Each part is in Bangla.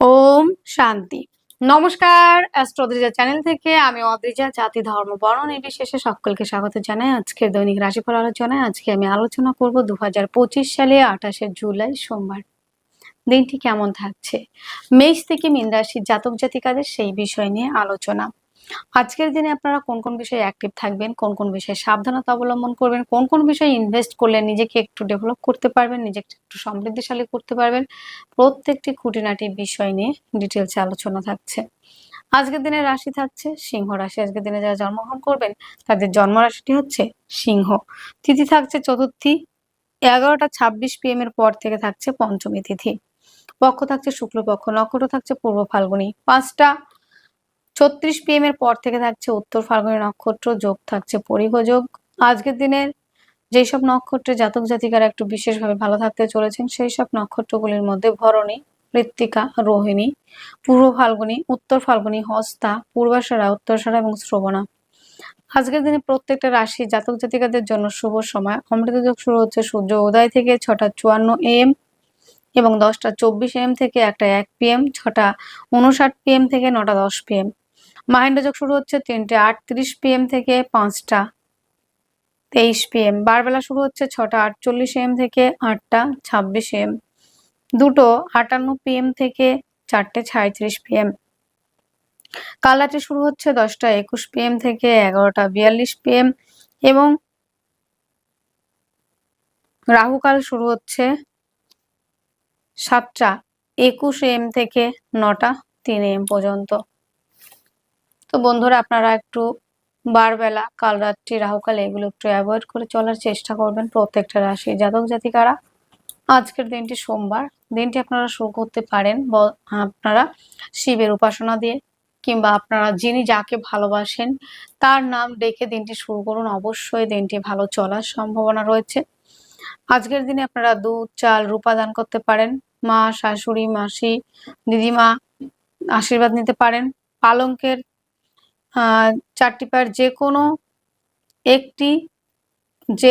ওম শান্তি। নমস্কার অ্যাস্ট্রোদ্রিজা চ্যানেল থেকে আমি অদ্রিজা জাতি, ধর্ম, বর্ণ নির্বিশেষে সকলকে স্বাগত জানাই। আজকের দৈনিক রাশিফল আলোচনায় আজকে আমি আলোচনা করব দু সালে আঠাশে জুলাই সোমবার। দিনটি কেমন থাকছে? মেষ থেকে মিন রাশির জাতক জাতিকাদের সেই বিষয় নিয়ে আলোচনা। আজকের দিনে আপনারা কোন কোন বিষয়ে অ্যাক্টিভ থাকবেন, কোন কোন বিষয়ে সাবধানতা অবলম্বন করবেন, কোন কোন বিষয়ে ইনভেস্ট করলে নিজেকে একটু ডেভেলপ করতে পারবেন, নিজেকে একটু সমৃদ্ধিশালী করতে পারবেন, প্রত্যেকটি খুঁটিনাটি বিষয় নিয়ে ডিটেলসে আলোচনা থাকছে। আজকের দিনে রাশি থাকছে, সিংহ রাশি। আজকের দিনে যারা জন্মগ্রহণ করবেন, তাদের জন্ম রাশিটি হচ্ছে সিংহ। তিথি থাকছে চতুর্থী, এগারোটা ছাব্বিশ পিএম এর পর থেকে থাকছে পঞ্চমী তিথি। পক্ষ থাকছে শুক্লপক্ষ নক্ষত্র থাকছে পূর্ব ফাল্গুনী। পাঁচটা ছত্রিশ পিএম এর পর থেকে থাকছে উত্তর ফাল্গুনী নক্ষত্র, যোগ থাকছে পরিগযোগ আজকের দিনের যেই সব নক্ষত্রে জাতক জাতিকারা একটু বিশেষভাবে ভালো থাকতে চলেছেন, সেই সব নক্ষত্রগুলির মধ্যে ভরণী কৃত্তিকা রোহিণী, পূর্ব ফাল্গুনী, উত্তর ফাল্গুনী, হস্তা, পূর্বাশারা উত্তরসারা এবং শ্রবণা। আজকের দিনে প্রত্যেকটা রাশি জাতক জাতিকাদের জন্য শুভ সময়। অমৃত যোগ শুরু হচ্ছে সূর্য উদয় থেকে ছটা চুয়ান্ন এম এবং দশটা চব্বিশ এম থেকে একটা এক পিএম ছটা উনষাট পিএম থেকে নটা দশ পিএম মাহেন্দ্র যোগ শুরু হচ্ছে তিনটে আটত্রিশ পিএম থেকে পাঁচটা তেইশ পিএম বারবেলা শুরু হচ্ছে ছটা আটচল্লিশ এম থেকে আটটা ছাব্বিশ এম দুটো আটান্ন পিএম থেকে চারটে সাঁত্রিশ পিএম কালাটি শুরু হচ্ছে দশটা একুশ পিএম থেকে এগারোটা বিয়াল্লিশ পিএম এবং রাহুকাল শুরু হচ্ছে সাতটা একুশ এম থেকে নটা তিন এম পর্যন্ত। তো বন্ধুরা, আপনারা একটু বারবেলা কাল রাত্রি রাহুকাল এগুলো একটু অ্যাভয়েড করে চলার চেষ্টা করবেন প্রত্যেকটা রাশি জাতক জাতিকারা। আজকের দিনটি সোমবার। দিনটি আপনারা শুরু করতে পারেন আপনারা শিবের উপাসনা দিয়ে কিংবা আপনারা যিনি যাকে ভালোবাসেন তার নাম ডেকে দিনটি শুরু করুন। অবশ্যই দিনটি ভালো চলার সম্ভাবনা রয়েছে। আজকের দিনে আপনারা দুধ, চাল রূপাদান করতে পারেন। মা, শাশুড়ি, মাসি, দিদিমা আশীর্বাদ নিতে পারেন। পালঙ্কের চারটি পায়ের যে কোনো একটি যে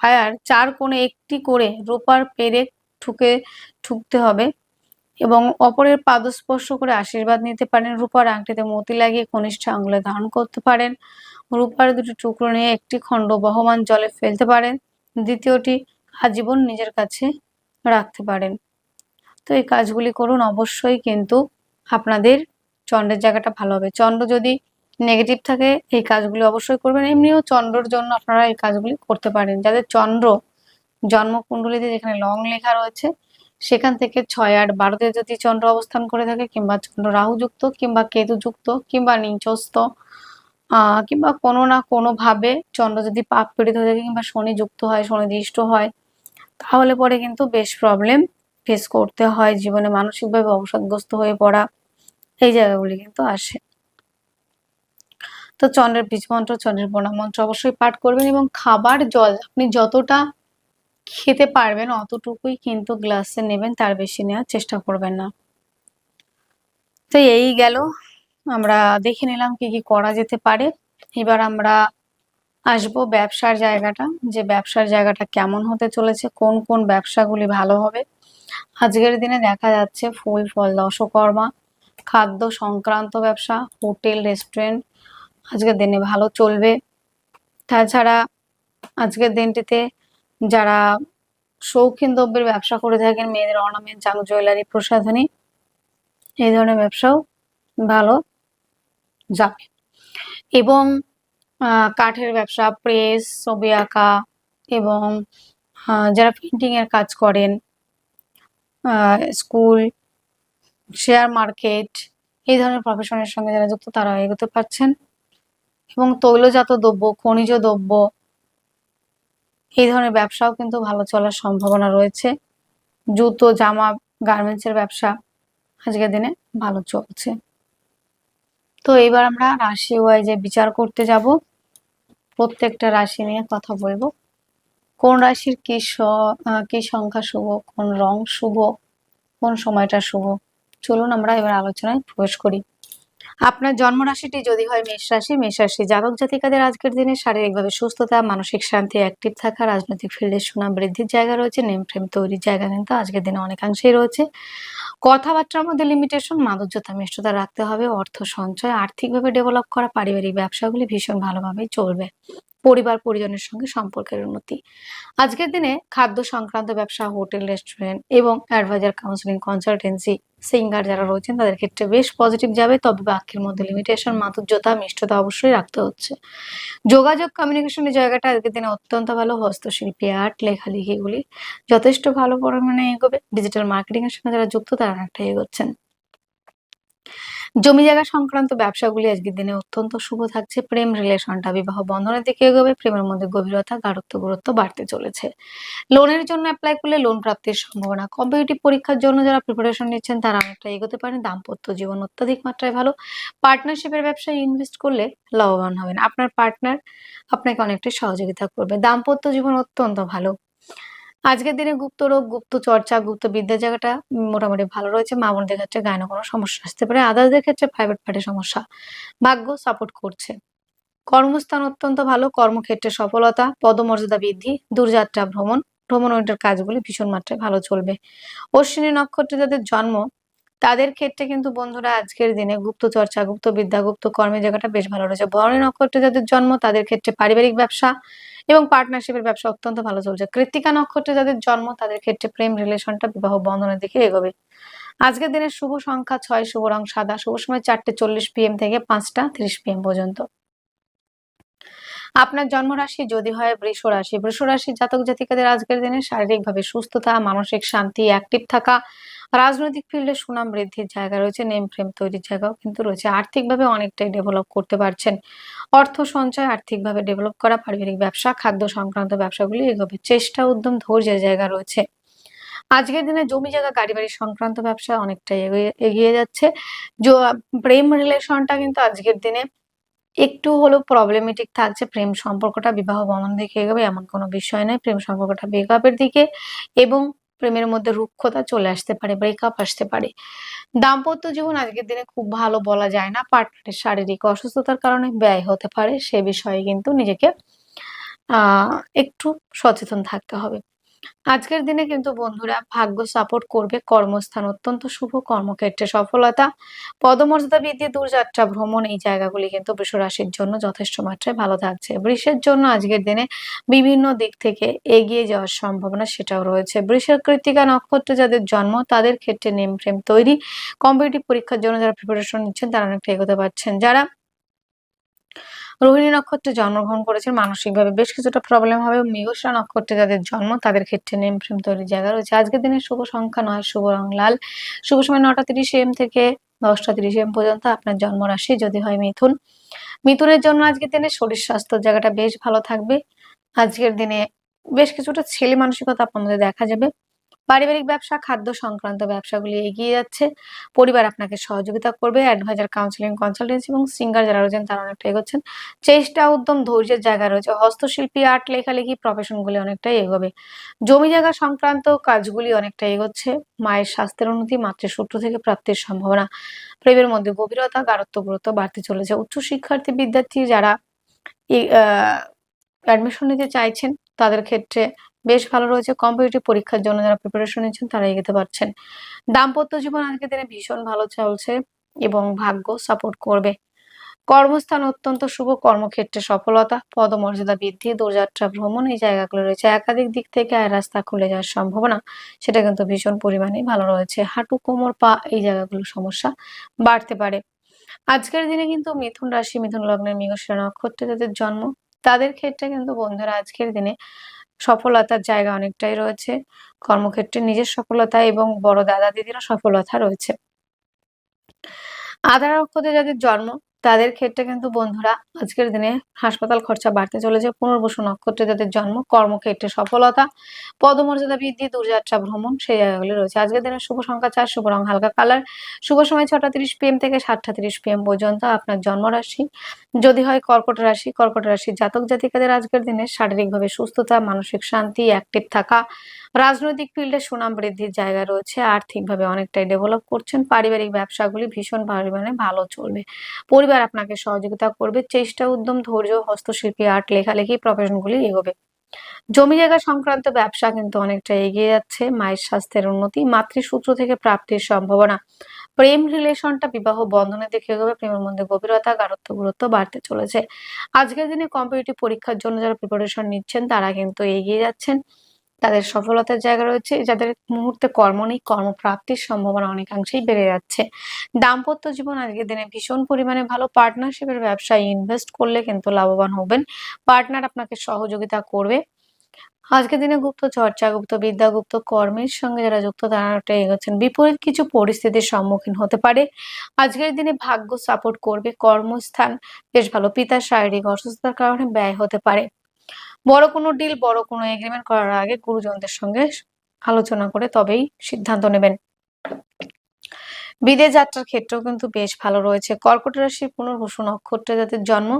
পায়ার চার কোণে একটি করে রূপার পেরেক ঠুকে, ঠুকতে হবে এবং অপরের পাদস্পর্শ করে আশীর্বাদ নিতে পারেন। রূপার আংটিতে মতি লাগিয়ে কনিষ্ঠ আঙুলে ধারণ করতে পারেন। রূপার দুটি টুকরো নিয়ে একটি খণ্ড বহমান জলে ফেলতে পারেন। দ্বিতীয়টি আজীবন নিজের কাছে রাখতে পারেন। তো এই কাজগুলি করুন। অবশ্যই কিন্তু আপনাদের চন্দ্রের জায়গাটা ভালো হবে। চন্দ্র যদি নেগেটিভ থাকে, এই কাজগুলি অবশ্যই করবেন। এমনিও চন্দ্রর জন্য আপনারা এই কাজগুলি করতে পারেন। যাদের চন্দ্র জন্মকুণ্ডলিতে যেখানে লং লেখা রয়েছে, সেখান থেকে ছয় আট বারোতে যদি চন্দ্র অবস্থান করে থাকে, কিংবা চন্দ্র রাহুযুক্ত, কিংবা কেতুযুক্ত, কিংবা নিচস্ত কিংবা কোনো না কোনোভাবে চন্দ্র যদি পাপ পীড়িত হয়ে থাকে, কিংবা শনি যুক্ত হয় শনি দৃষ্ট হয়, তাহলে পরে কিন্তু বেশ প্রবলেম ফেস করতে হয়। জীবনে মানসিকভাবে অবসাদগ্রস্ত হয়ে পড়া, এই জায়গাগুলি কিন্তু আসে। তো চন্দ্রের বীজ মন্ত্র, চন্দ্রের প্রণাম মন্ত্র অবশ্যই পাঠ করবেন এবং খাবার জল আপনি যতটা খেতে পারবেন অতটুকুই কিন্তু গ্লাসে নেবেন, তার বেশি নেওয়ার চেষ্টা করবেন না। তো এই গেল। আমরা দেখে নিলাম কি কি করা যেতে পারে। এবার আমরা আসব ব্যবসার জায়গাটা, যে ব্যবসার জায়গাটা কেমন হতে চলেছে, কোন কোন ব্যবসাগুলি ভালো হবে। আজকের দিনে দেখা যাচ্ছে ফুল ফল, দশকর্মা, খাদ্য সংক্রান্ত ব্যবসা, হোটেল, রেস্টুরেন্ট আজকের দিনে ভালো চলবে। তাছাড়া আজকের দিনটিতে যারা শৌখিন দ্রব্যের ব্যবসা করে থাকেন, মেয়েদের অর্নামেন্ট জাং জুয়েলারি, প্রসাধনী, এই ধরনের ব্যবসাও ভালো যাবে। এবং কাঠের ব্যবসা, প্রেস, ছবি আঁকা এবং যারা পেন্টিং এর কাজ করেন স্কুল শেয়ার মার্কেট এই ধরনের প্রফেশনের সঙ্গে যারা যুক্ত তারা এগোতে পারছেন। এবং তৈলজাত দ্রব্য, খনিজ দ্রব্য, এই ধরনের ব্যবসাও কিন্তু ভালো চলার সম্ভাবনা রয়েছে। জুতো, জামা গার্মেন্টসের ব্যবসা আজকের দিনে ভালো চলছে। তো এবার আমরা রাশি ওয়াইজে বিচার করতে যাব। প্রত্যেকটা রাশি নিয়ে কথা বলব। কোন রাশির কি কি সংখ্যা শুভ, কোন রং শুভ, কোন সময়টা শুভ? চলুন আমরা এবার আলোচনায় প্রবেশ করি। আপনার জন্ম রাশিটি যদি হয় মেষ রাশি মেষ রাশি জাতক জাতিকাদের আজকের দিনে শারীরিকভাবে সুস্থতা, মানসিক শান্তি অ্যাক্টিভ থাকা, রাজনৈতিক ফিল্ডে সুনাম বৃদ্ধির জায়গা রয়েছে নেম ফ্রেম তৈরির জায়গা কিন্তু আজকের দিনে অনেকাংশেই রয়েছে। কথাবার্তার মধ্যে লিমিটেশন মাধুর্যতা মিষ্টতা রাখতে হবে, অর্থ সঞ্চয়, আর্থিকভাবে ডেভেলপ করা, পারিবারিক ব্যবসাগুলি ভীষণ ভালোভাবে চলবে। পরিবার পরিজনের সঙ্গে সম্পর্কের উন্নতি। আজকের দিনে খাদ্য সংক্রান্ত ব্যবসা, হোটেল, রেস্টুরেন্ট এবং অ্যাডভাইজার, কাউন্সিলিং, কনসালটেন্সি, সিঙ্গার যারা রয়েছেন তাদের ক্ষেত্রে বেশ পজিটিভ যাবে। তবে বাক্যের মধ্যে লিমিটেশন মাধুর্যতা, মিষ্টতা অবশ্যই রাখতে হচ্ছে। যোগাযোগ কমিউনিকেশনের জায়গাটা আজকের দিনে অত্যন্ত ভালো। হস্তশিল্পী আর্ট লেখালেখিগুলি যথেষ্ট ভালো পরিমাণে এগোবে। ডিজিটাল মার্কেটিং এর সঙ্গে যারা যুক্ত তারা অনেকটা এগোচ্ছেন। জমি জায়গা সংক্রান্ত ব্যবসাগুলি আজকের দিনে অত্যন্ত শুভ থাকছে। প্রেম রিলেশনটা, বিবাহ বন্ধনের দিকে এগোবে, প্রেমের মধ্যে গভীরতা, গাঢ়ত্ব, গুরুত্ব বাড়তে চলেছে। লোনের জন্য অ্যাপ্লাই করলে লোন প্রাপ্তির সম্ভাবনা কম্পিটিটিভ পরীক্ষার জন্য যারা প্রিপারেশন নিচ্ছেন, তারা অনেকটা এগোতে পারেন। দাম্পত্য জীবন অত্যাধিক মাত্রায় ভালো। পার্টনারশিপের ব্যবসায় ইনভেস্ট করলে লাভবান হবেন। আপনার পার্টনার আপনাকে অনেকটা সহযোগিতা করবে। দাম্পত্য জীবন অত্যন্ত ভালো। আজকের দিনে গুপ্ত রোগ গুপ্ত চর্চা, গুপ্ত বিদ্যা জায়গাটা মোটামুটি ভালো রয়েছে। মা বোনদের ক্ষেত্রে গায়ে কোনো সমস্যা আসতে পারে। আদার্সদের ক্ষেত্রে প্রাইভেট পার্টির সমস্যা। ভাগ্য সাপোর্ট করছে। কর্মস্থান অত্যন্ত ভালো, কর্মক্ষেত্রে সফলতা, পদমর্যাদা বৃদ্ধি, দূরযাত্রা, ভ্রমণ। ভ্রমণ ওইটার কাজগুলি ভীষণ মাত্রায় ভালো চলবে। অশ্বিনী নক্ষত্রে যাদের জন্ম, তাদের ক্ষেত্রে কিন্তু বন্ধুরা আজকের দিনে গুপ্ত চর্চা, গুপ্ত বিদ্যা, গুপ্ত কর্মের জায়গাটা বেশ ভালো রয়েছে। ভরণী নক্ষত্রে যাদের জন্ম, তাদের ক্ষেত্রে পারিবারিক ব্যবসা এবং পার্টনারশিপের ব্যবসা অত্যন্ত ভালো চলছে। কৃত্তিকা নক্ষত্রে যাদের জন্ম, তাদের ক্ষেত্রে প্রেম রিলেশনটা বিবাহ বন্ধনের দিকে এগোবে। আজকের দিনের শুভ সংখ্যা ছয়, শুভ রং সাদা। শুভ সময় চারটে চল্লিশ পিএম থেকে পাঁচটা ত্রিশ পিএম পর্যন্ত। আপনার জন্মরাশি যদি হয় বৃষ রাশি বৃষ রাশি জাতক জাতিকাদের আজকের দিনে শারীরিকভাবে সুস্থতা, মানসিক শান্তি অ্যাক্টিভ থাকা, রাজনৈতিক ফিল্ডে সুনাম বৃদ্ধির জায়গা রয়েছে নেম ফ্রেম তৈরির জায়গাও কিন্তু রয়েছে। আর্থিকভাবে অনেকটাই ডেভেলপ করতে পারছেন। অর্থ সঞ্চয় আর্থিকভাবে ডেভেলপ করা, পারিবারিক ব্যবসা, খাদ্য সংক্রান্ত ব্যবসাগুলি এগোবে। চেষ্টা, উদ্যম, ধৈর্যের জায়গা রয়েছে। আজকের দিনে জমি জায়গা গাড়ি বাড়ি সংক্রান্ত ব্যবসা অনেকটাই এগিয়ে যাচ্ছে। প্রেম রিলেশনটা কিন্তু আজকের দিনে একটু হলেও প্রবলেমেটিক থাকছে প্রেম সম্পর্কটা, বিবাহ বন্ধন দিকে এগোবে এমন কোনো বিষয় নয়। প্রেম সম্পর্কটা ব্রেকআপের দিকে এবং প্রেমের মধ্যে রুক্ষতা চলে আসতে পারে ব্রেকআপ আসতে পারে। দাম্পত্য জীবন আজকের দিনে খুব ভালো বলা যায় না। পার্টনারের শারীরিক অসুস্থতার কারণে ব্যয় হতে পারে। সে বিষয়ে কিন্তু নিজেকে একটু সচেতন থাকতে হবে। আজকের দিনে কিন্তু বন্ধুরা ভাগ্য সাপোর্ট করবে কর্মস্থান, অত্যন্ত শুভ কর্মক্ষেত্রে সফলতা। পদমর্যাদা বৃদ্ধি, দূরযাত্রা, ভ্রমণ এই জায়গাগুলি কিন্তু বৃষ রাশির জন্য যথেষ্ট মাত্রায় ভালো থাকছে। বৃষের জন্য আজকের দিনে বিভিন্ন দিক থেকে এগিয়ে যাওয়ার সম্ভাবনা সেটাও রয়েছে। বৃষের কৃতিকা নক্ষত্রে যাদের জন্ম, তাদের ক্ষেত্রে নেম, ফ্রেম তৈরি। কম্পিটিটিভ পরীক্ষার জন্য যারা প্রিপারেশন নিচ্ছেন, তারা অনেকটা এগোতে পারছেন। যারা রোহিণী নক্ষত্রে জন্মগ্রহণ করেছেন মানসিকভাবে বেশ কিছুটা প্রবলেম হবে। মৃগশা নক্ষত্রে যাদের জন্ম, তাদের ক্ষেত্রে নেম ফ্রেম তৈরির জায়গা রয়েছে। আজকের দিনে শুভ সংখ্যা নয়, শুভ রং লাল। শুভ সময় নটা তিরিশ এম থেকে দশটা তিরিশ এম পর্যন্ত আপনার জন্মরাশি যদি হয় মিথুন। মিথুনের জন্য আজকের দিনে শরীর স্বাস্থ্য জায়গাটা বেশ ভালো থাকবে। আজকের দিনে বেশ কিছুটা ছেলে মানসিকতা মধ্যে দেখা যাবে। পারিবারিক ব্যবসা, খাদ্য সংক্রান্ত ব্যবসাগুলি এগিয়ে যাচ্ছে। পরিবার আপনাকে সহযোগিতা করবে। অ্যাডভাইজার, কাউন্সিলিং কনসালটেন্সি এবং সিঙ্গার যারা রয়েছেন, তারা অনেকটা এগোচ্ছেন। চেষ্টা, উদ্যম, ধৈর্যের জায়গা রয়েছে। হস্তশিল্পী, আর্ট, লেখালেখি প্রফেশনগুলি অনেকটাই এগোবে। জমি জায়গা সংক্রান্ত কাজগুলি অনেকটা এগোচ্ছে। মায়ের স্বাস্থ্যের উন্নতি মাতৃসূত্র থেকে প্রাপ্তির সম্ভাবনা। প্রেমের মধ্যে গভীরতা, গাঢ়ত্ব, গুরুত্ব বাড়তে চলেছে। উচ্চ শিক্ষার্থী বিদ্যার্থী যারা অ্যাডমিশন নিতে চাইছেন, তাদের ক্ষেত্রে বেশ ভালো রয়েছে। কম্পিটিটিভ পরীক্ষার জন্য যারা প্রিপারেশন নিচ্ছেন, তারা এগোতে পারছেন। দাম্পত্য জীবন আজকের দিনে ভীষণ ভালো চলছে এবং ভাগ্য সাপোর্ট করবে। কর্মস্থান অত্যন্ত শুভ, কর্মক্ষেত্রে সফলতা, পদমর্যাদা বৃদ্ধি দূরযাত্রা ভ্রমণ, এই জায়গাগুলো রয়েছে। একাধিক দিক থেকে আয় রাস্তা খুলে যাওয়ার সম্ভাবনা, সেটা কিন্তু ভীষণ পরিমাণে ভালো রয়েছে। হাঁটু, কোমর, পা, এই জায়গাগুলোর সমস্যা বাড়তে পারে। আজকের দিনে কিন্তু মিথুন রাশি, মিথুন লগ্নের মৃগশিরা নক্ষত্রে যাদের জন্ম। তাদের ক্ষেত্রে কিন্তু বন্ধুরা, আজকের দিনে সফলতার জায়গা অনেকটাই রয়েছে। কর্মক্ষেত্রে নিজের সফলতা এবং বড় দাদা দিদিরও সফলতা রয়েছে। আধার নক্ষত্রে যাদের জন্ম তাদের ক্ষেত্রে কিন্তু বন্ধুরা আজকের দিনে হাসপাতাল খরচা বাড়তে চলেছে। পুনর্বসু নক্ষত্রে যাদের জন্ম, কর্মক্ষেত্রে সফলতা, পদমর্যাদা বৃদ্ধি, দূরযাত্রা, ভ্রমণ, সেই জায়গাগুলি রয়েছে। আজকের দিনে শুভ সংখ্যা চার, শুভ রং হালকা কালার। শুভ সময় ছটা তিরিশ পিএম থেকে সাতটা তিরিশ পিএম পর্যন্ত আপনার জন্মরাশি যদি হয় কর্কট রাশি কর্কট রাশি জাতক জাতিকাদের আজকের দিনে শারীরিকভাবে সুস্থতা, মানসিক শান্তি অ্যাক্টিভ থাকা, রাজনৈতিক ফিল্ডে সুনাম বৃদ্ধির জায়গা রয়েছে। আর্থিকভাবে অনেকটাই ডেভেলপ করছেন। পারিবারিক ব্যবসাগুলি ভীষণ পরিমাণে ভালো চলবে। পরিবার আপনাকে সহযোগিতা করবে। চেষ্টা, উদ্যম, ধৈর্য, হস্তশিল্পী, আর্ট, লেখালেখি প্রফেশনগুলি এগোবে। জমি জায়গা সংক্রান্ত ব্যবসা কিন্তু অনেকটা এগিয়ে যাচ্ছে। মায়ের স্বাস্থ্যের উন্নতি, মাতৃসূত্র থেকে প্রাপ্তির সম্ভাবনা। প্রেম রিলেশনটা বিবাহ বন্ধনে দেখে এগোবে। প্রেমের মধ্যে গভীরতা, গাঢ়ত্ব, গুরুত্ব বাড়তে চলেছে। আজকের দিনে কম্পিটিটিভ পরীক্ষার জন্য যারা প্রিপারেশন নিচ্ছেন, তারা কিন্তু এগিয়ে যাচ্ছেন। তাদের সফলতার জায়গা রয়েছে যাদের মুহূর্তে কর্ম নেই, কর্মপ্রাপ্তির সম্ভাবনা অনেকাংশেই বেড়ে যাচ্ছে। দাম্পত্য জীবন আজকের দিনে ভীষণ পরিমাণে ভালো। পার্টনারশিপের ব্যবসায় ইনভেস্ট করলে কিন্তু লাভবান হবেন। পার্টনার আপনাকে সহযোগিতা করবে। আজকের দিনে গুপ্ত চর্চা, গুপ্ত বিদ্যা, গুপ্ত কর্মের সঙ্গে যারা যুক্ত, তারা এগোচ্ছেন। বিপরীত কিছু পরিস্থিতির সম্মুখীন হতে পারে। আজকের দিনে ভাগ্য সাপোর্ট করবে। কর্মস্থান বেশ ভালো। পিতার শারীরিক অসুস্থতার কারণে ব্যয় হতে পারে। বড় কোনো ডিল বড় কোনো এগ্রিমেন্ট করার আগে গুরুজনদের সঙ্গে আলোচনা করে তবেই সিদ্ধান্ত নেবেন। বিদেশ যাত্রার ক্ষেত্রেও কিন্তু বেশ ভালো রয়েছে। কর্কট রাশির পুনর্বসু নক্ষত্রে যাদের জন্ম,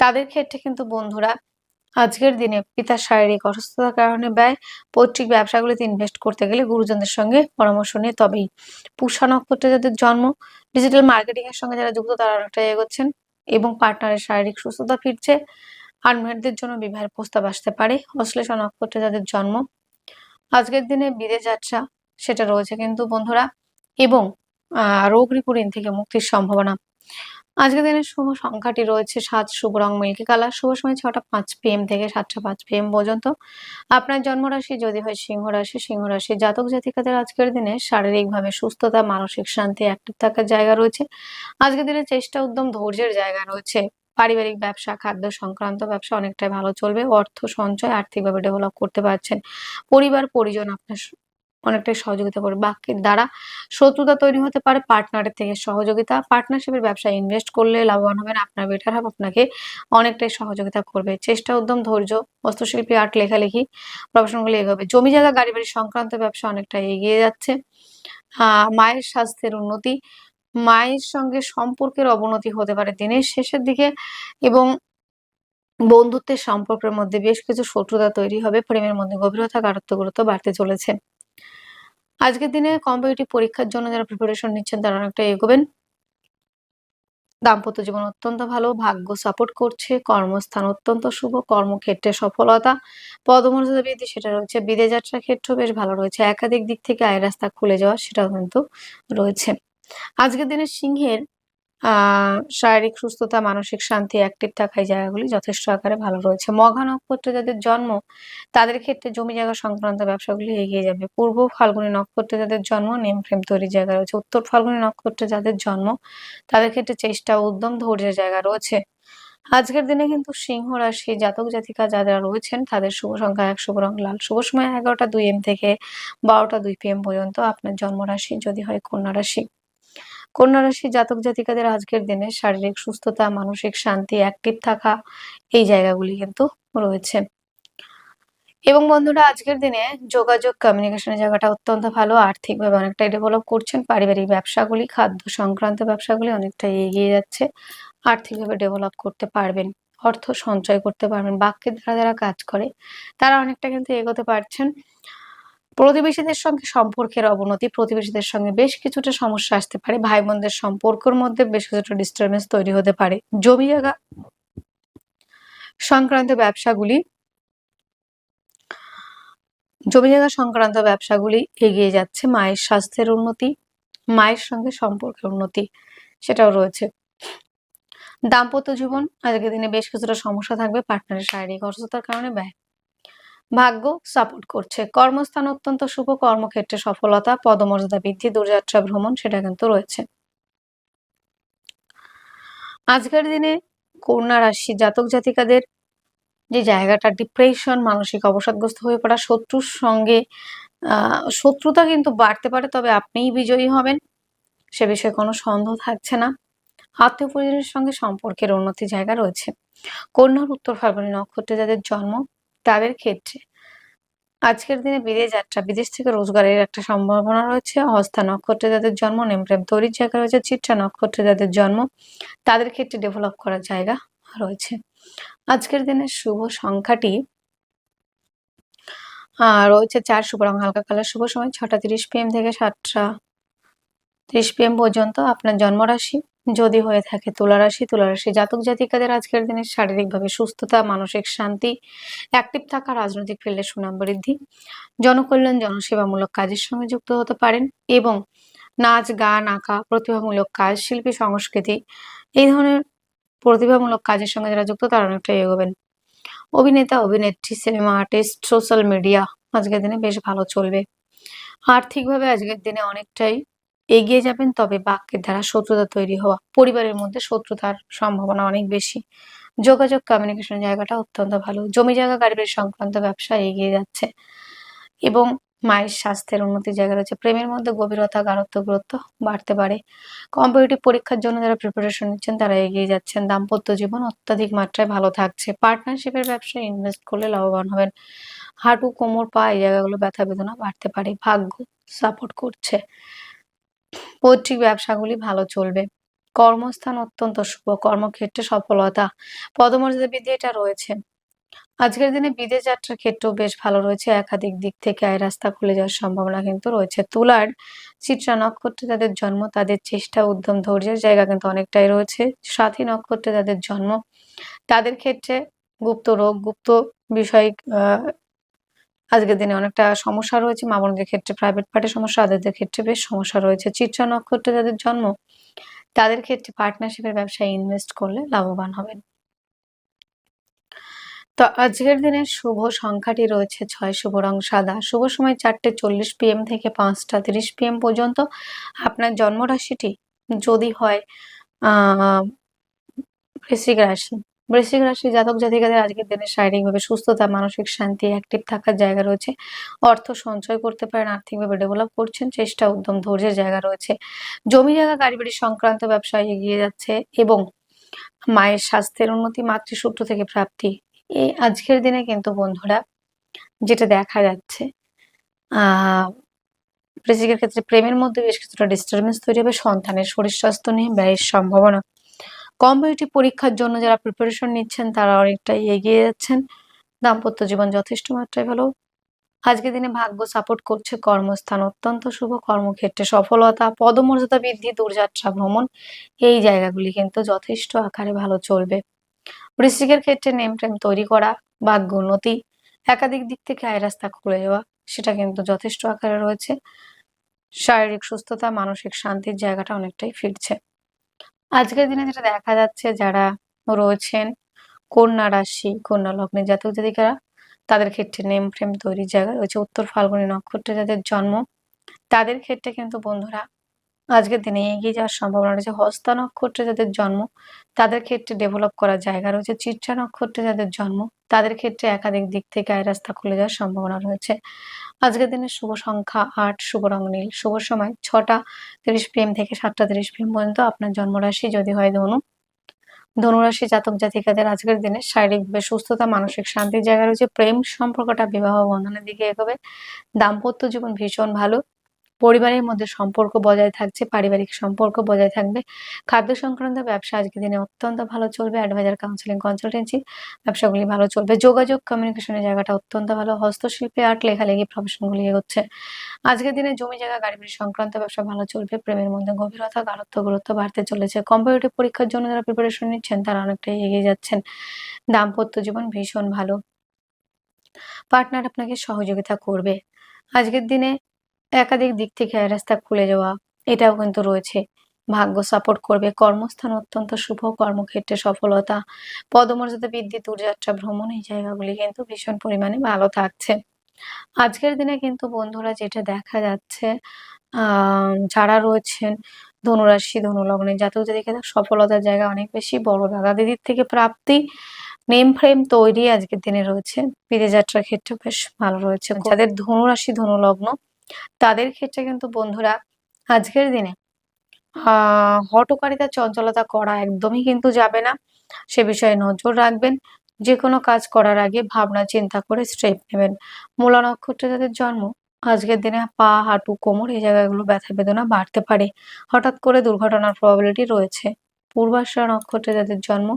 তাদের ক্ষেত্রে কিন্তু বন্ধুরা আজকের দিনে পিতার শারীরিক অসুস্থতার কারণে ব্যয়, পৈতৃক ব্যবসাগুলিতে ইনভেস্ট করতে গেলে গুরুজনদের সঙ্গে পরামর্শ নিয়ে তবেই পুষা নক্ষত্রে যাদের জন্ম ডিজিটাল মার্কেটিং এর সঙ্গে যারা যুক্ত তারা অনেকটা এগোচ্ছেন এবং পার্টনারের শারীরিক সুস্থতা ফিরছে। আর মেয়েদের জন্য বিবাহের প্রস্তাব আসতে পারে। অশ্লেষা নক্ষত্রে যাদের জন্ম। আজকের দিনে বিদেশ যাত্রা সেটা রয়েছে কিন্তু বন্ধুরা, এবং রোগ রিপুরিন থেকে মুক্তির সম্ভাবনা। আজকের দিনের শুভ সংখ্যাটি রয়েছে সাত শুভ রং মিল্কি কালার শুভ সময় ছটা পাঁচ পিএম থেকে সাতটা পাঁচ পিএম পর্যন্ত। আপনার জন্মরাশি যদি হয় সিংহ রাশি সিংহ রাশি জাতক জাতিকাদের আজকের দিনে শারীরিকভাবে সুস্থতা, মানসিক শান্তি অ্যাক্টিভ থাকার জায়গা রয়েছে। আজকের দিনে চেষ্টা, উদ্যম, ধৈর্যের জায়গা রয়েছে। পারিবারিক ব্যবসা, খাদ্য সংক্রান্ত ব্যবসা অনেকটাই ভালো চলবে। অর্থ সঞ্চয় আর্থিকভাবে ডেভেলপ করতে পারছেন। পরিবার, পরিজন আপনার অনেকটাই সহযোগিতা করবে। বাক্যের দ্বারা শত্রুতা তৈরি হতে পারে পার্টনারের থেকে সহযোগিতা। পার্টনারশিপের ব্যবসায় ইনভেস্ট করলে লাভবান হবেন, আপনার বেটার হাফ আপনাকে অনেকটাই সহযোগিতা করবে। চেষ্টা, উদ্যম, ধৈর্য, হস্তশিল্পী আর্ট লেখালেখি প্রফেশনগুলো এগোবে। জমি জায়গা গাড়ি বাড়ি সংক্রান্ত ব্যবসা অনেকটা এগিয়ে যাচ্ছে। মায়ের স্বাস্থ্যের উন্নতি মায়ের সঙ্গে সম্পর্কের অবনতি হতে পারে দিনের শেষের দিকে এবং বন্ধুত্বের সম্পর্কের মধ্যে বেশ কিছু শত্রুতা তৈরি হবে, প্রেমের মধ্যে গভীরতা গাঢ়ত্ব গুরুত্ব বাড়তে চলেছে। আজকের দিনে কম্পিটিটিভ পরীক্ষার জন্য যারা প্রিপারেশন নিচ্ছেন, তারা অনেকটা এগোবেন। দাম্পত্য জীবন অত্যন্ত ভালো, ভাগ্য সাপোর্ট করছে, কর্মস্থান অত্যন্ত শুভ, কর্মক্ষেত্রে সফলতা, পদমর্যাদা বৃদ্ধি, সেটা রয়েছে। বিদেশ যাত্রার ক্ষেত্রেও বেশ ভালো রয়েছে। একাধিক দিক থেকে আয় রাস্তা খুলে যাওয়া, সেটাও কিন্তু রয়েছে। আজকের দিনে সিংহের শারীরিক সুস্থতা, মানসিক শান্তি অ্যাক্টিভ থাকা এই জায়গাগুলি যথেষ্ট আকারে ভালো রয়েছে। মঘা নক্ষত্রে যাদের জন্ম, তাদের ক্ষেত্রে জমি জায়গা সংক্রান্ত ব্যবসাগুলি এগিয়ে যাবে। পূর্ব ফাল্গুনী নক্ষত্রে যাদের জন্ম নেম ফ্রেম তৈরির জায়গা রয়েছে। উত্তর ফাল্গুনী নক্ষত্রে যাদের জন্ম, তাদের ক্ষেত্রে চেষ্টা, উদ্যম, ধৈর্যের জায়গা রয়েছে। আজকের দিনে কিন্তু সিংহ রাশি, জাতক জাতিকা যারা রয়েছেন, তাদের শুভ সংখ্যা এক, শুভ রং লাল। শুভ সময় এগারোটা দুই এম থেকে বারোটা দুই পি এম পর্যন্ত আপনার জন্মরাশি, যদি হয় কন্যা রাশি। কন্যা রাশি জাতক জাতিকাদের আজকের দিনে শারীরিক সুস্থতা, মানসিক শান্তি অ্যাক্টিভ থাকা এই জায়গাগুলি কিন্তু রয়েছে। এবং বন্ধুরা, আজকের দিনে যোগাযোগ কমিউনিকেশনের জায়গাটা অত্যন্ত ভালো। আর্থিকভাবে অনেকটাই ডেভেলপ করছেন। পারিবারিক ব্যবসাগুলি, খাদ্য সংক্রান্ত ব্যবসাগুলি অনেকটাই এগিয়ে যাচ্ছে। আর্থিকভাবে ডেভেলপ করতে পারবেন, অর্থ সঞ্চয় করতে পারবেন বাক্যের দ্বারা যারা কাজ করে। তারা অনেকটা কিন্তু এগোতে পারছেন। প্রতিবেশীদের সঙ্গে সম্পর্কের অবনতি, প্রতিবেশীদের সঙ্গে বেশ কিছুটা সমস্যা আসতে পারে। ভাই বোনদের সম্পর্কের মধ্যে বেশ কিছুটা ডিস্টারবেন্স তৈরি হতে পারে। জমি জায়গা সংক্রান্ত ব্যবসাগুলি জমি জায়গা সংক্রান্ত ব্যবসাগুলি এগিয়ে যাচ্ছে। মায়ের স্বাস্থ্যের উন্নতি, মায়ের সঙ্গে সম্পর্কের উন্নতি সেটাও রয়েছে। দাম্পত্য জীবন, আজকের দিনে বেশ কিছুটা সমস্যা থাকবে। পার্টনারের শারীরিক অসুস্থতার কারণে ব্যয় ভাগ্য সাপোর্ট করছে। কর্মস্থান অত্যন্ত শুভ, কর্মক্ষেত্রে সফলতা, পদমর্যাদা বৃদ্ধি, দূরযাত্রা, ভ্রমণ, সেটা কিন্তু রয়েছে। আজকের দিনে কন্যা রাশি জাতক জাতিকাদের যে জায়গাটা ডিপ্রেশন মানসিক অবসাদগ্রস্ত হয়ে পড়া, শত্রুর সঙ্গে শত্রুতা কিন্তু বাড়তে পারে, তবে আপনিই বিজয়ী হবেন, সে বিষয়ে কোনো সন্দেহ থাকছে না। আত্মীয় পরিজনের সঙ্গে সম্পর্কের উন্নতি জায়গা রয়েছে। কন্যার উত্তর ফাল্গুনী নক্ষত্রে যাদের জন্ম তাদের ক্ষেত্রে। আজকের দিনে বিদেশ যাত্রা, বিদেশ থেকে রোজগারের একটা সম্ভাবনা রয়েছে। হস্তা নক্ষত্রে যাদের জন্ম নেমপ্রেম তৈরির জায়গা রয়েছে। চিত্রা নক্ষত্রে যাদের জন্ম, তাদের ক্ষেত্রে ডেভেলপ করার জায়গা রয়েছে। আজকের দিনের শুভ সংখ্যাটি রয়েছে চার শুভ রং, হালকা কালার শুভ সময়, ছটা তিরিশ পিএম থেকে সাতটা ত্রিশ পিএম পর্যন্ত আপনার জন্মরাশি। যদি হয়ে থাকে তুলারাশি তুলারাশি জাতক জাতিকাদের আজকের দিনে শারীরিকভাবে সুস্থতা, মানসিক শান্তি অ্যাক্টিভ থাকা, রাজনৈতিক ফিল্ডে সুনাম বৃদ্ধি, জনকল্যাণ, জনসেবামূলক কাজের সঙ্গে যুক্ত হতে পারেন এবং নাচ, গান, আঁকা, প্রতিভামূলক কাজ, শিল্পী, সংস্কৃতি, এই ধরনের প্রতিভামূলক কাজের সঙ্গে যারা যুক্ত তারা অনেকটা এগোবেন। অভিনেতা, অভিনেত্রী সিনেমা আর্টিস্ট সোশ্যাল মিডিয়া আজকের দিনে বেশ ভালো চলবে। আর্থিকভাবে আজকের দিনে অনেকটাই এগিয়ে যাবেন, তবে বাক্যের দ্বারা শত্রুতা তৈরি হওয়া, পরিবারের মধ্যে শত্রুতার সম্ভাবনা অনেক বেশি। যোগাযোগ কমিউনিকেশন জায়গাটা অত্যন্ত ভালো। জমি জায়গা গাড়ি বাড়ি সংক্রান্ত ব্যবসা এগিয়ে যাচ্ছে এবং মায়ের স্বাস্থ্যের উন্নতির জায়গা রয়েছে। প্রেমের মধ্যে গভীরতা গাঢ়ত্ব গুরুত্ব বাড়তে পারে। কম্পিটিটিভ পরীক্ষার জন্য যারা প্রিপারেশন নিচ্ছেন, তারা এগিয়ে যাচ্ছেন। দাম্পত্য জীবন অত্যাধিক মাত্রায় ভালো থাকছে। পার্টনারশিপের ব্যবসায় ইনভেস্ট করলে লাভবান হবেন। হাঁটু, কোমর, পা, এই জায়গাগুলো ব্যথা বেদনা বাড়তে পারে। ভাগ্য সাপোর্ট করছে। পৈতৃক ব্যবসাগুলি ভালো চলবে। কর্মস্থান অত্যন্ত শুভ। কর্মক্ষেত্রে সফলতা। পদমর্যাদা বৃদ্ধি এটা রয়েছে। আজকের দিনে বিদেশ যাত্রার ক্ষেত্রেও বেশ ভালো রয়েছে। একাধিক দিক থেকে আয় রাস্তা খুলে যাওয়ার সম্ভাবনা কিন্তু রয়েছে। তুলার চিত্রা নক্ষত্রে তাদের জন্ম, তাদের চেষ্টা, উদ্যম, ধৈর্যের জায়গা কিন্তু অনেকটাই রয়েছে। সাথী নক্ষত্রে তাদের জন্ম। তাদের ক্ষেত্রে গুপ্ত রোগ, গুপ্ত বিষয় আজকের দিনে অনেকটা সমস্যা রয়েছে। মা বোনদের ক্ষেত্রে প্রাইভেট পার্টির সমস্যা আদারদের ক্ষেত্রে বেশ সমস্যা রয়েছে। চিত্রা নক্ষত্রে যাদের জন্ম, তাদের ক্ষেত্রে পার্টনারশিপের ব্যবসায় ইনভেস্ট করলে লাভবান হবেন। তো আজকের দিনের শুভ সংখ্যাটি রয়েছে ছয়, শুভ রং সাদা। শুভ সময় চারটে চল্লিশ পিএম থেকে পাঁচটা তিরিশ পিএম পর্যন্ত। আপনার জন্মরাশিটি যদি হয় বৃশ্চিক রাশি বৃশ্চিক রাশি জাতক জাতিকাদের আজকের দিনে শারীরিকভাবে সুস্থতা, মানসিক শান্তি অ্যাক্টিভ থাকার জায়গা রয়েছে। অর্থ সঞ্চয় করতে পারেন, আর্থিকভাবে ডেভেলপ করছেন, চেষ্টা, উদ্যম, ধৈর্যের জায়গা রয়েছে। জমি জায়গা গাড়ি সংক্রান্ত ব্যবসায় এগিয়ে যাচ্ছে এবং মায়ের স্বাস্থ্যের উন্নতি, মাতৃসূত্র থেকে প্রাপ্তি। এই আজকের দিনে কিন্তু বন্ধুরা যেটা দেখা যাচ্ছে, আহ, বৃশ্চিকের ক্ষেত্রে প্রেমের মধ্যে বেশ কিছুটা ডিস্টারবেন্স তৈরি হবে, সন্তানের শরীর স্বাস্থ্য নিয়ে ব্যয়ের সম্ভাবনা কম্পিটিটিভ পরীক্ষার জন্য যারা প্রিপারেশন নিচ্ছেন, তারা অনেকটাই এগিয়ে যাচ্ছেন। দাম্পত্য জীবন যথেষ্ট মাত্রায় ভালো। আজকের দিনে ভাগ্য সাপোর্ট করছে কর্মস্থান অত্যন্ত শুভ। কর্মক্ষেত্রে সফলতা, পদমর্যাদা বৃদ্ধি, দূরযাত্রা, ভ্রমণ, এই জায়গাগুলি কিন্তু যথেষ্ট আকারে ভালো চলবে। বৃশ্চিকের ক্ষেত্রে নেম টেম তৈরি করা, ভাগ্য উন্নতি, একাধিক দিক থেকে আয় রাস্তা খুলে যাওয়া সেটা কিন্তু যথেষ্ট আকারে রয়েছে। শারীরিক সুস্থতা, মানসিক শান্তির জায়গাটা অনেকটাই ফিরছে। আজকের দিনে যেটা দেখা যাচ্ছে, যারা রয়েছেন কন্যা রাশি, কন্যা লগ্নে জাতক জাতিকারা, তাদের ক্ষেত্রে নেম ফ্রেম তৈরির জায়গা রয়েছে। উত্তর ফাল্গুনী নক্ষত্রে যাদের জন্ম, তাদের ক্ষেত্রে কিন্তু বন্ধুরা আজকের দিনে এগিয়ে যাওয়ার সম্ভাবনা রয়েছে। হস্তা নক্ষত্রে যাদের জন্ম, তাদের ক্ষেত্রে ডেভেলপ করার জায়গা রয়েছে। চিত্রা নক্ষত্রে যাদের জন্ম, তাদের ক্ষেত্রে একাধিক দিক থেকে আয় রাস্তা খুলে যাওয়ার সম্ভাবনা রয়েছে। আজকের দিনে শুভ সংখ্যা আট, শুভ রং নীল। শুভ সময় ছটা তিরিশ পিএম থেকে সাতটা তিরিশ পিএম পর্যন্ত আপনার জন্মরাশি। যদি হয় ধনু, ধনুরাশি জাতক জাতিকাদের আজকের দিনে শারীরিকভাবে সুস্থতা, মানসিক শান্তির জায়গা রয়েছে। প্রেম সম্পর্কটা বিবাহ বন্ধনের দিকে এগোবে। দাম্পত্য জীবন ভীষণ ভালো। পরিবারের মধ্যে সম্পর্ক বজায় থাকছে, পারিবারিক সম্পর্ক বজায় থাকবে। খাদ্য সংক্রান্ত ব্যবসা আজকে দিনে অত্যন্ত ভালো চলবে। অ্যাডভাইজার কাউন্সিলিং কনসালটেন্সি ব্যবসাগুলি ভালো চলবে। যোগাযোগ কমিউনিকেশনের জায়গাটা অত্যন্ত ভালো। হস্তশিল্পে আর্ট, লেখালেখি প্রফেশনগুলি এগোচ্ছে। আজকের দিনে জমি জায়গা, গাড়ি সংক্রান্ত ব্যবসা ভালো চলবে। প্রেমের মধ্যে গভীরতা গাঢ়ত্ব গুরুত্ব বাড়তে চলেছে। কম্পিটিটিভ পরীক্ষার জন্য যারা প্রিপারেশন নিচ্ছেন, তারা অনেকটাই এগিয়ে যাচ্ছেন। দাম্পত্য জীবন ভীষণ ভালো। পার্টনার আপনাকে সহযোগিতা করবে। আজকের দিনে একাধিক দিক থেকে রাস্তা খুলে যাওয়া, এটাও কিন্তু রয়েছে। ভাগ্য সাপোর্ট করবে কর্মস্থান অত্যন্ত শুভ, কর্মক্ষেত্রে সফলতা। পদমর্যাদা বৃদ্ধি, দূরযাত্রা, ভ্রমণ এই জায়গাগুলি কিন্তু ভীষণ পরিমাণে ভালো থাকছে। আজকের দিনে কিন্তু বন্ধুরা যেটা দেখা যাচ্ছে যারা রয়েছেন ধনুরাশি, ধনুলগ্নে, জাতক জাতিকে সফলতার জায়গা অনেক বেশি, বড় দাদা দিদির থেকে প্রাপ্তি নেম ফ্রেম তৈরি আজকের দিনে রয়েছে। বিদেশ যাত্রার ক্ষেত্রে বেশ ভালো রয়েছে। যাদের ধনুরাশি, ধনুলগ্ন তাদের ক্ষেত্রে কিন্তু বন্ধুরা, আজকের দিনে, আহ, হটকারিতা, চঞ্চলতা করা একদমই কিন্তু যাবে না। সে বিষয়ে নজর রাখবেন। যে কোনো কাজ করার আগে ভাবনা, চিন্তা করে স্টেপ নেবেন। মূলা নক্ষত্রে যাদের জন্ম, আজকের দিনে পা, হাঁটু, কোমর এই জায়গাগুলো ব্যথা বেদনা বাড়তে পারে। হঠাৎ করে দুর্ঘটনার প্রবাবিলিটি রয়েছে। পূর্বাশা নক্ষত্রে যাদের জন্ম,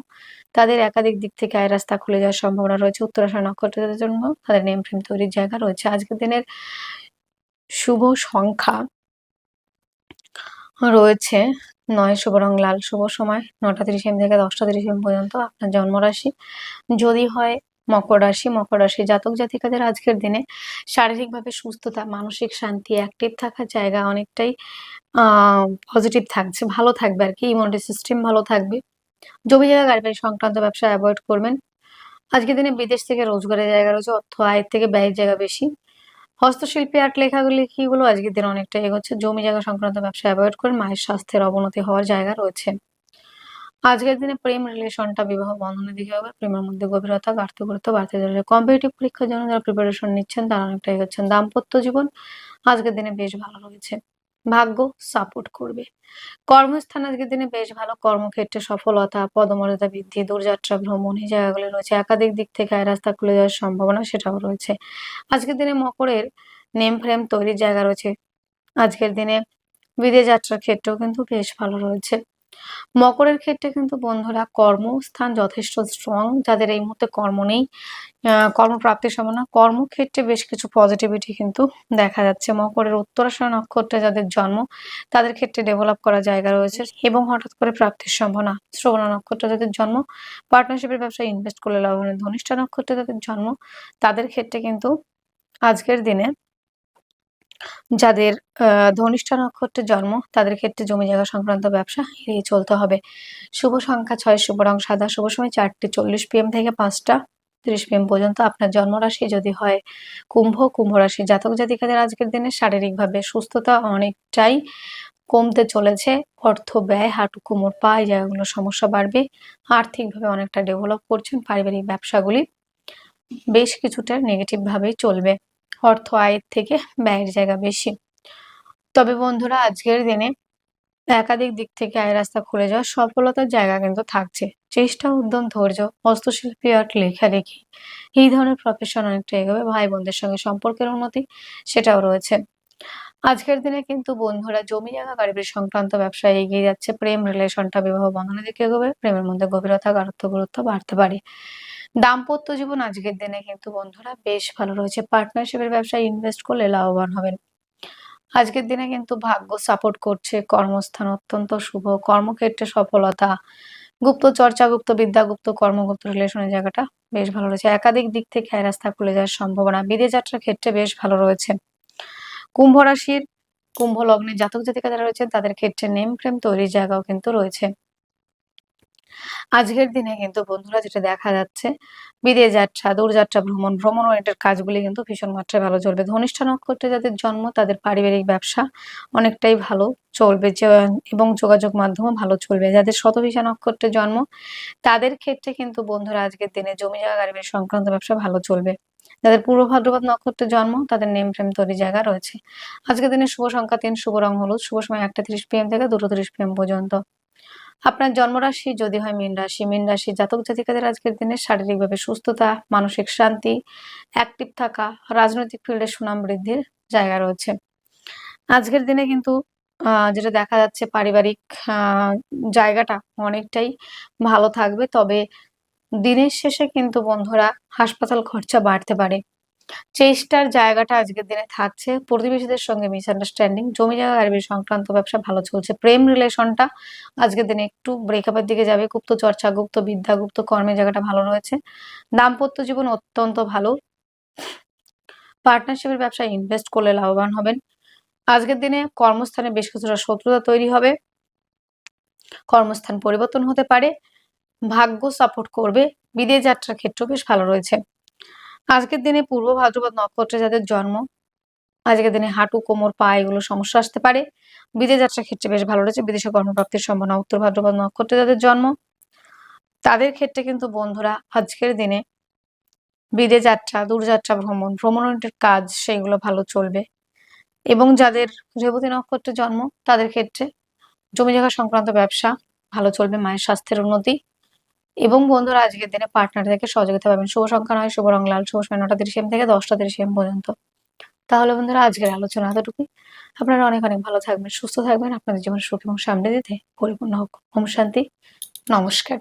তাদের একাধিক দিক থেকে আয় রাস্তা খুলে যাওয়ার সম্ভাবনা রয়েছে। উত্তরাশা নক্ষত্রে যাদের জন্ম, তাদের নেম ফ্রেম তৈরির জায়গা রয়েছে। আজকের দিনের শুভ সংখ্যা রয়েছে নয় শুভ রং লাল। শুভ সময় নটা তিরিশ এম থেকে দশটা তিরিশ এম পর্যন্ত আপনার জন্মরাশি। যদি হয় মকর রাশি মকর রাশি জাতক জাতিকাদের আজকের দিনে শারীরিকভাবে সুস্থতা, মানসিক শান্তি অ্যাক্টিভ থাকার জায়গা অনেকটাই পজিটিভ থাকছে, ভালো থাকবে আর কি ইমিউনিটি সিস্টেম ভালো থাকবে। জমি জায়গা, গাড়ি সংক্রান্ত ব্যবসা অ্যাভয়েড করবেন। আজকের দিনে বিদেশ থেকে রোজগারের জায়গা রয়েছে, অর্থ আয়ের থেকে ব্যয়ের জায়গা বেশি। হস্তশিল্পী আর্ট লেখাগুলি লেখিগুলো আজকের দিনে অনেকটা এগোচ্ছে? জমি জায়গা সংক্রান্ত ব্যবসা অ্যাভয়েড করে মায়ের স্বাস্থ্যের অবনতি হওয়ার জায়গা রয়েছে। আজকের দিনে প্রেম রিলেশনটা বিবাহ বন্ধনের দিকে হবে। প্রেমের মধ্যে গভীরতা ঘাটতি গুরুত্ব বাড়তে চলেছে। কম্পিটিটিভ পরীক্ষার জন্য যারা প্রিপারেশন নিচ্ছেন তারা অনেকটা এগোচ্ছেন। দাম্পত্য জীবন আজকের দিনে বেশ ভালো রয়েছে। ভাগ্য সাপোর্ট করবে। কর্মস্থান আজকের দিনে বেশ ভালো। কর্মক্ষেত্রে সফলতা, পদমর্যাদা বৃদ্ধি, দূরযাত্রা, ভ্রমণ এই জায়গাগুলো রয়েছে। একাধিক দিক থেকে আয় রাস্তা খুলে যাওয়ার সম্ভাবনা সেটাও রয়েছে। আজকের দিনে মকরের নেম ফ্রেম তৈরির জায়গা রয়েছে। আজকের দিনে বিদেশ যাত্রার ক্ষেত্রেও কিন্তু বেশ ভালো রয়েছে। মকরের ক্ষেত্রে কিন্তু বন্ধুরা কর্মস্থান যথেষ্ট স্ট্রং যাদের এই মুহূর্তে কর্ম নেই কর্মপ্রাপ্তির সম্ভাবনা, কর্মক্ষেত্রে বেশ কিছু পজিটিভিটি কিন্তু দেখা যাচ্ছে। মকরের উত্তরাশয় নক্ষত্রে যাদের জন্ম, তাদের ক্ষেত্রে ডেভেলপ করার জায়গা রয়েছে এবং হঠাৎ করে প্রাপ্তির সম্ভাবনা। শ্রবণা নক্ষত্রে যাদের জন্ম পার্টনারশিপের ব্যবসায় ইনভেস্ট করলে লাভ হবে ধনিষ্ঠা নক্ষত্রে যাদের জন্ম, তাদের ক্ষেত্রে কিন্তু আজকের দিনে যাদের ধনিষ্ঠা নক্ষত্রের জন্ম, তাদের ক্ষেত্রে জমি জায়গা সংক্রান্ত ব্যবসা এড়িয়ে চলতে হবে। শুভ সংখ্যা ছয়, শুভ রং সাদা। শুভ সময় চারটে চল্লিশ পিএম থেকে পাঁচটা তিরিশ পিএম পর্যন্ত আপনার জন্মরাশি যদি হয়, কুম্ভ কুম্ভ রাশি জাতক জাতিকাদের আজকের দিনে শারীরিকভাবে সুস্থতা অনেকটাই কমতে চলেছে। অর্থ ব্যয়, হাঁটু কোমর পা এই জায়গাগুলো সমস্যা বাড়বে। আর্থিকভাবে অনেকটা ডেভেলপ করছেন। পারিবারিক ব্যবসাগুলি বেশ কিছুটা নেগেটিভ ভাবেই চলবে। অর্থ আয়ের থেকে ব্যয়ের জায়গা বেশি। তবে বন্ধুরা, আজকের দিনে একাধিক দিক থেকে আয় রাস্তা খুলে যাওয়ার সফলতার জায়গা কিন্তু থাকছে। চেষ্টা, উদ্যম, ধৈর্য, হস্তশিল্পী আর্ট লেখালেখি, এই ধরনের প্রফেশন অনেকটা এগোবে। ভাই বোনদের সঙ্গে সম্পর্কের উন্নতি সেটাও রয়েছে। আজকের দিনে কিন্তু বন্ধুরা জমি জায়গা, গাড়ি সংক্রান্ত ব্যবসায় এগিয়ে যাচ্ছে। প্রেম রিলেশনটা বিবাহ বন্ধনের দিকে এগোবে। প্রেমের মধ্যে গভীরতা, গাঢ়ত্ব, গুরুত্ব বাড়তে পারে। দাম্পত্য জীবন আজকের দিনে কিন্তু বন্ধুরা বেশ ভালো রয়েছে। পার্টনারশিপের ব্যবসায় ইনভেস্ট করলে লাভবান হবেন। আজকের দিনে কিন্তু ভাগ্য সাপোর্ট করছে, কর্মস্থান অত্যন্ত শুভ, কর্মক্ষেত্রে সফলতা। গুপ্ত চর্চা, গুপ্ত বিদ্যা, গুপ্ত কর্মগুপ্ত রিলেশনের জায়গাটা বেশ ভালো রয়েছে। একাধিক দিক থেকে রাস্তা খুলে যাওয়ার সম্ভাবনা। বিদেশ যাত্রার ক্ষেত্রে বেশ ভালো রয়েছে। কুম্ভ রাশির কুম্ভ লগ্নে জাতক জাতিকা যারা রয়েছেন, তাদের ক্ষেত্রে নেম ফ্রেম তৈরির জায়গাও কিন্তু রয়েছে। আজকের দিনে কিন্তু বন্ধুরা যেটা দেখা যাচ্ছে, বিদেশ যাত্রা, দূরযাত্রা, ভ্রমণ ভ্রমণ ওরিয়েন্টেড কাজগুলি কিন্তু ভীষণ মাত্রায় ভালো চলবে। ধনিষ্ঠা নক্ষত্রে যাদের জন্ম, তাদের পারিবারিক ব্যবসা অনেকটাই ভালো চলবে এবং যোগাযোগ মাধ্যমও ভালো চলবে। যাদের শতভিষা নক্ষত্রে জন্ম, তাদের ক্ষেত্রে কিন্তু বন্ধুরা আজকের দিনে জমি জায়গা গাড়ি সংক্রান্ত ব্যবসা ভালো চলবে। যাদের পূর্ব ভাদ্রপদ নক্ষত্রে জন্ম, তাদের নেম ফ্রেম তৈরি জায়গা রয়েছে। আজকের দিনে শুভ সংখ্যা তিন, শুভ রং হলুদ, শুভ সময় একটা তিরিশ পিএম থেকে দুটো তিরিশ পিএম পর্যন্ত। আপনার জন্মরাশি যদি হয় মীন রাশি মীন রাশি জাতক জাতিকাদের আজকের দিনে শারীরিকভাবে সুস্থতা, মানসিক শান্তি অ্যাক্টিভ থাকা, রাজনৈতিক ফিল্ডে সুনাম বৃদ্ধির জায়গা রয়েছে। আজকের দিনে কিন্তু যেটা দেখা যাচ্ছে পারিবারিক জায়গাটা অনেকটাই ভালো থাকবে। তবে দিনের শেষে কিন্তু বন্ধুরা হাসপাতাল খরচা বাড়তে পারে। চেষ্টার জায়গাটা আজকের দিনে থাকছে। প্রতিবেশীদের সঙ্গে মিসআন্ডারস্ট্যান্ডিং জমি জায়গা গাড়ি সংক্রান্ত ব্যবসা ভালো চলছে। প্রেম রিলেশনটা আজকের দিনে একটু ব্রেকআপের দিকে যাবে। গুপ্ত চর্চা, গুপ্ত বিদ্যা, গুপ্ত কর্মের জায়গাটা ভালো রয়েছে। দাম্পত্য জীবন অত্যন্ত ভালো। পার্টনারশিপের ব্যবসায় ইনভেস্ট করলে লাভবান হবেন। আজকের দিনে কর্মস্থানে বেশ কিছুটা শত্রুতা তৈরি হবে। কর্মস্থান পরিবর্তন হতে পারে। ভাগ্য সাপোর্ট করবে। বিদেশ যাত্রার ক্ষেত্রেও বেশ ভালো রয়েছে। আজকের দিনে পূর্ব ভাদ্রপদ নক্ষত্রে যাদের জন্ম, আজকের দিনে হাঁটু, কোমর, পা এগুলো সমস্যা আসতে পারে। বিদেশ যাত্রার ক্ষেত্রে বেশ ভালো রয়েছে। বিদেশে কর্মপ্রাপ্তির সম্ভাবনা উত্তর ভাদ্রপদ নক্ষত্রে যাদের জন্ম, তাদের ক্ষেত্রে কিন্তু বন্ধুরা আজকের দিনে বিদেশ যাত্রা, দূরযাত্রা, ভ্রমণ, ভ্রমণের কাজ সেগুলো ভালো চলবে। এবং যাদের রেবতী নক্ষত্রে জন্ম, তাদের ক্ষেত্রে জমি জায়গা সংক্রান্ত ব্যবসা ভালো চলবে, মায়ের স্বাস্থ্যের উন্নতি। এবং বন্ধুরা, আজকের দিনে পার্টনার থেকে সহযোগিতা পাবেন। শুভ সংখ্যা নয়, শুভ রং লাল, শুভ সময় নটা তিরিশ এম থেকে দশটা তিরিশ এম পর্যন্ত। তাহলে বন্ধুরা, আজকের আলোচনা এতটুকুই। আপনারা অনেক অনেক ভালো থাকবেন, সুস্থ থাকবেন। আপনাদের জীবন সুখ এবং সামনে দিতে পরিপূর্ণ হোক। ওম শান্তি। নমস্কার।